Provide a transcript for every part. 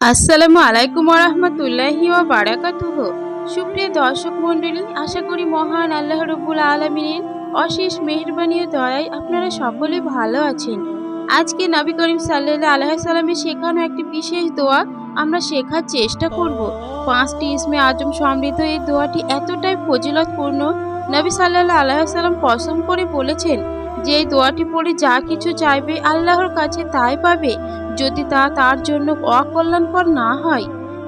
আসসালামু আলাইকুম রহমতুল্লাহি ও বারাকাতুহ সুপ্রিয় দর্শক মণ্ডলী, আশা করি মহান আল্লাহ রব্বুল আলমিনের অশেষ মেহরবানি ও দয়ায় আপনারা সকলে ভালো আছেন। আজকে নবী করিম সাল্লাহ আলাহ সাল্লামের শেখানো একটি বিশেষ দোয়া আমরা শেখার চেষ্টা করব। পাঁচটি ইসমে আজম সমৃদ্ধ এই দোয়াটি এতটাই ফজিলতপূর্ণ, নবী সাল্লাহ আলাহ সাল্লাম কসম করে বলেছেন যে দোয়াটি পড়ে যা কিছু চাইবে আল্লাহর কাছে তাই পাবে, যদি তা তার জন্য অকল্যাণকর না হয়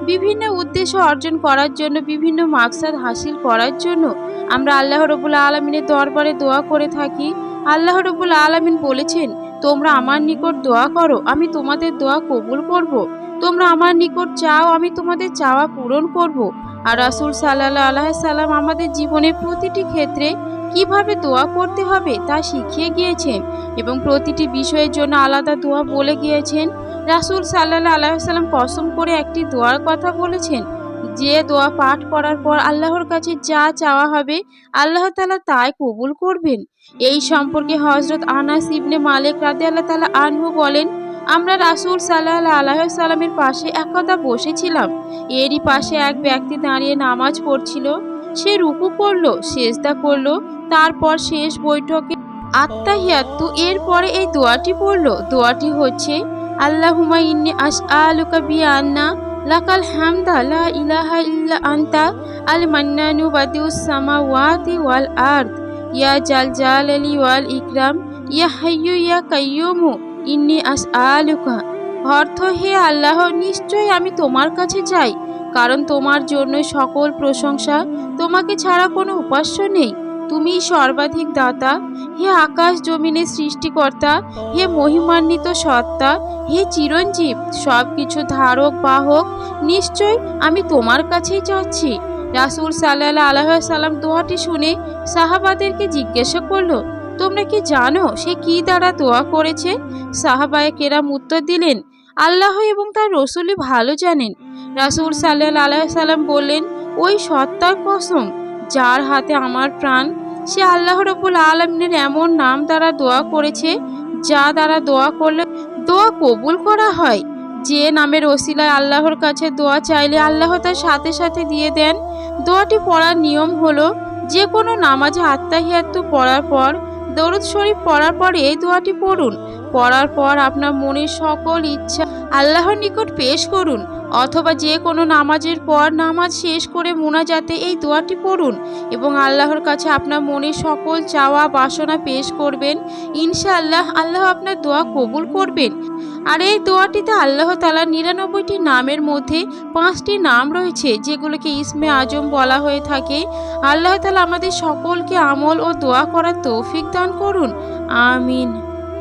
বিভিন্ন উদ্দেশ্য অর্জন করার জন্য, বিভিন্ন মাকসাদ হাসিল করার জন্য আমরা আল্লাহ রবুল আলমিনের দরবারে দোয়া করে থাকি আল্লাহ রবুল আলমিন বলেছেন, তোমরা আমার নিকট দোয়া করো, আমি তোমাদের দোয়া কবুল করব। তোমরা আমার নিকট চাও, আমি তোমাদের চাওয়া পূরণ করব। আর রাসুল সাল্লাহ আল্লাহ সাল্লাম আমাদের জীবনের প্রতিটি ক্ষেত্রে কীভাবে দোয়া করতে হবে তা শিখিয়ে গিয়েছেন এবং প্রতিটি বিষয়ের জন্য আলাদা দোয়া বলে গিয়েছেন। রাসুল সাল্লাহ আলাইসাল্লাম কসম করে একটি দোয়ার কথা বলেছেন, যে দোয়া পাঠ করার পর আল্লাহর কাছে যা চাওয়া হবে আল্লাহ তালা তাই কবুল করবেন। এই সম্পর্কে হজরত আনাস ইবনে মালিক রাতে আল্লাহ তালা আনহু বলেন, আমরা রাসুল সাল্লাহ আলাইসাল্লামের পাশে একদা বসেছিলাম। এরই পাশে এক ব্যক্তি দাঁড়িয়ে নামাজ পড়ছিল, সে রুকু করল, সেজদা করল তারপর শেষ বৈঠকে আত্মাহিয়াত্তু এরপরে এই দোয়াটি পড়ল। দোয়াটি হচ্ছে আল্লাহুমা ইন্নি আস আলুকা বিয়ান্না লাকাল হামদা লা ইলাহা ইল্লা আন্তা আল মান্নানু বাদিউস সামাওয়াতি ওয়াল আরদ। ইয়া জাল জালালি ওয়াল ইকরাম, ইয়া হাইয়ু ইয়া কাইয়ুমু ইন্নি আস আলুকা অর্থ, হে আল্লাহ নিশ্চয় আমি তোমার কাছে চাই কারণ তোমার জন্য সকল প্রশংসা তোমাকে ছাড়া কোনো উপাস্য নেই। তুমি সর্বাধিক দাতা, হে আকাশ জমিনের সৃষ্টিকর্তা, হে মহিমান্বিত সত্তা, হে চিরঞ্জীব সব কিছু ধারক, বাহক, নিশ্চয় আমি তোমার কাছেই চাচ্ছি রাসুল সাল্লাহ আলাহ সাল্লাম দোয়াটি শুনে সাহাবাদেরকে জিজ্ঞাসা করল, তোমরা কি জানো সে কি দ্বারা দোয়া করেছে? সাহাবায় কেরাম উত্তর দিলেন, আল্লাহ এবং তার রসুলই ভালো জানেন। রাসুল সাল্লাহ আলাহ সাল্লাম বললেন, ওই সত্তার কসম যার হাতে আমার প্রাণ, সে আল্লাহ রবুল আলমিনের এমন নাম দ্বারা দোয়া করেছে, যা দ্বারা দোয়া করলে দোয়া কবুল করা হয়। যে নামের ওসিলায় আল্লাহর কাছে দোয়া চাইলে আল্লাহ তার সাথে সাথে দিয়ে দেন। দোয়াটি পড়ার নিয়ম হলো, যে কোনো নামাজে আত্মাহিয়াত্তু পড়ার পর, দরুদ শরীফ পড়ার পর এই দোয়াটি পড়ুন। পড়ার পর আপনার মনের সকল ইচ্ছা আল্লাহর নিকট পেশ করুন। অথবা যে কোনো নামাজের পর নামাজ শেষ করে মোনাজাতে এই দোয়াটি পড়ুন এবং আল্লাহর কাছে আপনার মনের সকল চাওয়া বাসনা পেশ করবেন। ইনশাআল্লাহ আল্লাহ আপনার দোয়া কবুল করবেন। আর এই দোয়াটিতে আল্লাহ তালা নিরানব্বইটি নামের মধ্যে পাঁচটি নাম রয়েছে, যেগুলোকে ইসমে আজম বলা হয়ে থাকে। আল্লাহ তালা আমাদের সকলকে আমল ও দোয়া করার তৌফিক দান করুন। আমিন।